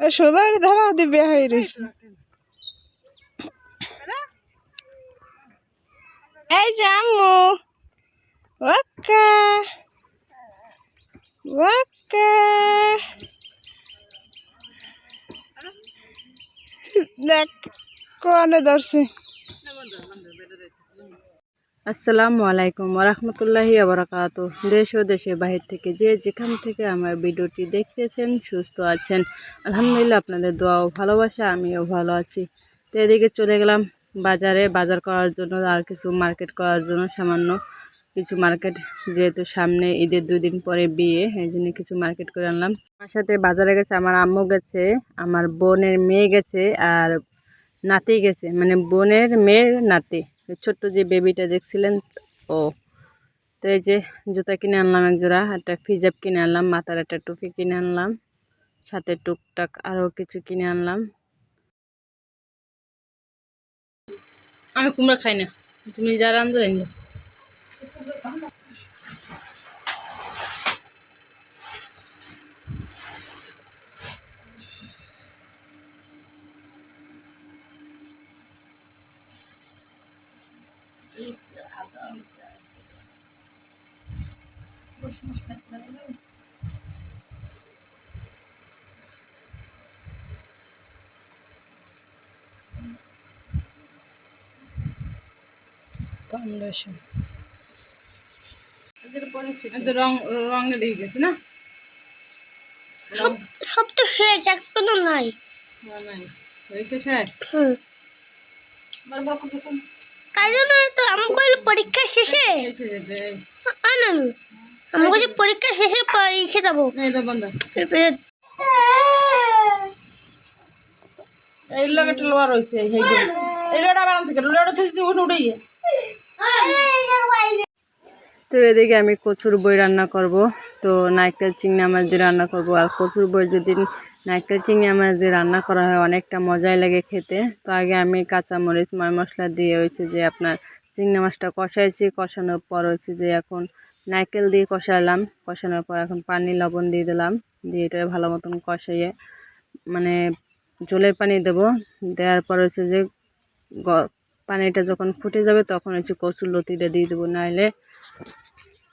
সোজা ধারা ধরা দিবে হয়ে রয়েছে এই যে আম্মু ওকা ওকা দেখ কোনে ধরছে। আসসালামু আলাইকুম রহমতুল্লাহি আবরাকাত দেশ ও দেশের বাহির থেকে যে যেখান থেকে আমার ভিডিওটি দেখতেছেন, সুস্থ আছেন, আলহামদুলিল্লাহ আপনাদের দোয়া ও ভালোবাসা, আমিও ভালো আছি। তো এদিকে চলে গেলাম বাজারে। বাজার করার জন্য আর কিছু মার্কেট করার জন্য সামান্য কিছু মার্কেট, যেহেতু সামনে ঈদের দুদিন পরে বিয়ে, এই জন্য কিছু মার্কেট করে আনলাম। আমার সাথে বাজারে গেছে আমার আম্মু গেছে, আমার বোনের মেয়ে গেছে আর নাতি গেছে মানে বোনের মেয়ের নাতি। ছোট্ট যে বেবিটা দেখছিলেন, ও। তো এই যে জুতা কিনে আনলাম এক জোড়া, একটা ফিজাব কিনে আনলাম, মাথার একটা টুপি কিনে আনলাম সাথে টুকটাক আরও কিছু কিনে আনলাম। আমি কুমড়া খাই না। তুমি যা রান্ধো ফাউন্ডেশন রং রং লেগে গেছে না? সব তো শেষ নাই। তো পরীক্ষা শেষে। এসে যেতে এই- আ না না আমি পরীক্ষা শেষে ইসে যাব এই তো বন্ধ। এ- এই লাগাটা লোয়া রয়েছে এই যে আবার আনছে কেন? থেকে উঠে উঠে গিয়ে। তো এদিকে আমি কচুর বই রান্না করব। তো নারকেল চিংড়ি মাছ দিয়ে রান্না করব। আর কচুর বই যদি নারকেল চিংড়ি মাছ দিয়ে রান্না করা হয় অনেকটা মজাই লাগে খেতে। তো আগে আমি কাঁচা মরিচ ময় মশলা দিয়ে হয়েছে যে আপনার চিংড়ি মাছটা কষাইছি। কষানোর পর হয়েছে যে এখন নারকেল দিয়ে কষালাম। কষানোর পর এখন পানি, লবণ দিয়ে দিলাম। দিয়ে এটা ভালো মতন কষাইয়ে মানে জলের পানি দেব। দেওয়ার পর হচ্ছে যে পানিটা যখন ফুটে যাবে তখন হচ্ছে কচুর লতিটা দিয়ে দেবো। নাহলে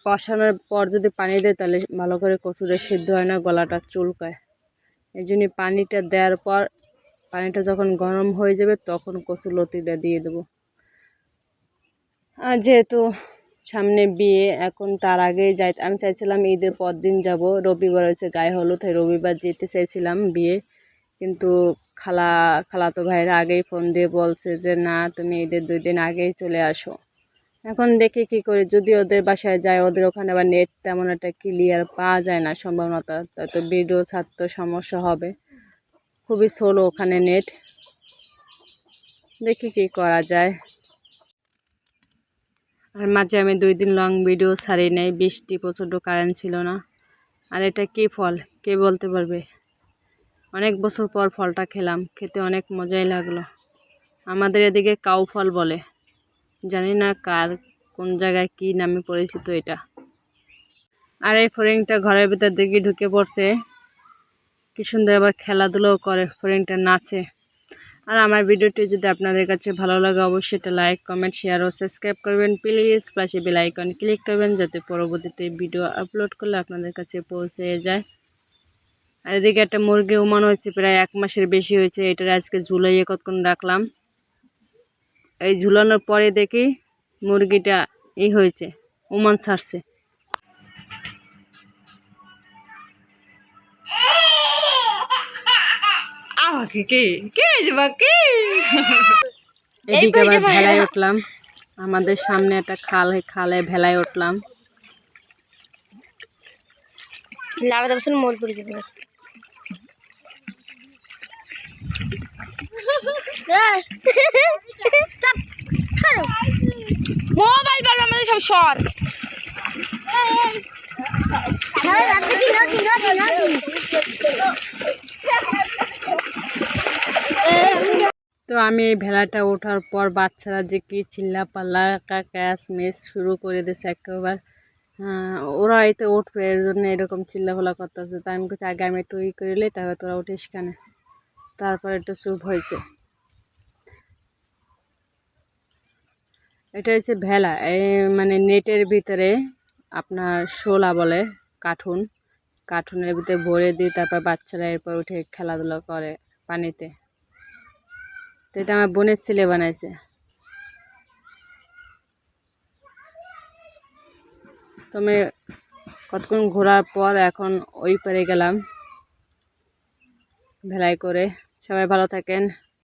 কষানোর পর যদি পানি দেয় তাহলে ভালো করে কচুরে সিদ্ধ হয় না, গলাটা চুলকায়। এই জন্য পানিটা দেওয়ার পর, পানিটা যখন গরম হয়ে যাবে তখন কচুর লতিটা দিয়ে দেবো। আর যেহেতু সামনে বিয়ে, এখন তার আগে যাই আমি চাইছিলাম ঈদের পর দিন যাব। রবিবার হয়েছে, গায়ে হলুদ রবিবার যেতে চাইছিলাম বিয়ে। কিন্তু খালা খালাতো ভাইরা আগেই ফোন দিয়ে বলছে যে, না, তুমি ঈদের দুই দিন আগেই চলে আসো। এখন দেখি কি করি। যদি ওদের বাসায় যায় ওদের ওখানে আবার নেট তেমন একটা ক্লিয়ার পাওয়া যায় না সম্ভাবনাটা। তো ভিডিও ছাড়তে সমস্যা হবে। খুবই স্লো ওখানে নেট দেখি কি করা যায়। আর মাঝে আমি দুই দিন লং ভিডিও ছাড়ি নাই, বৃষ্টি প্রচণ্ড কারেন্ট ছিল না। আর এটা কি ফল? কে বলতে পারবে? অনেক বছর পর ফলটা খেলাম, খেতে অনেক মজাই লাগল। আমাদের এদিকে কাউ ফল বলে। জানি না কার, কোন জায়গায় কি নামে পরিচিত এটা। আর এই ফড়িংটা ঘরের ভিতর দিকে ঢুকে পড়ছে। কি সুন্দর আবার খেলাধুলোও করে, ফড়িংটা নাচে। আর আমার ভিডিওটি যদি আপনাদের কাছে ভালো লাগে, অবশ্যই এটা লাইক কমেন্ট শেয়ার ও সাবস্ক্রাইব করবেন। প্লিজ পাশে বেল আইকন ক্লিক করবেন, যাতে পরবর্তীতে ভিডিও আপলোড করলে আপনাদের কাছে পৌঁছে যায়। আর এদিকে একটা মুরগি উমান হয়েছে, প্রায় এক মাসের বেশি হয়েছে। এটার আজকে ঝুলাইয়ে কতক্ষণ রাখলাম? এই ঝুলানোর পরে দেখি মুরগিটা ই হয়েছে, উমান ছাড়ছে। কে? কে যাবা কে এদিকে আবার ভেলায় উঠলাম। আমাদের সামনে একটা খাল খালে ভেলায় উঠলাম। পড়ে যাবে মোবাইল আমাদের সব সর। তো আমি এই ভেলাটা ওঠার পর বাচ্চারা যে কি চিল্লা পাল্লা ক্যাশ মেস শুরু করে দিয়েছে একেবারে। ওরা এতে উঠবে, এর জন্য এরকম চিল্লা চিল্লাফাল্লা করতেছে। তাই আমি কিছু আগে আমি একটু ই করলে তারপর তোরা উঠিস কেন? তারপর একটু চুপ হয়েছে। এটা হচ্ছে ভেলা। এই মানে নেটের ভিতরে আপনার শোলা বলে, কার্টুন। কার্টুনের ভিতরে ভরে দিই তারপর বাচ্চারা এরপর উঠে খেলাধুলা করে পানিতে। তো এটা আমার বোনের ছেলে বানাইছে। তো আমি কতক্ষণ ঘোরার পর এখন ওই পারে গেলাম। ভেলাই করে। সবাই ভালো থাকেন।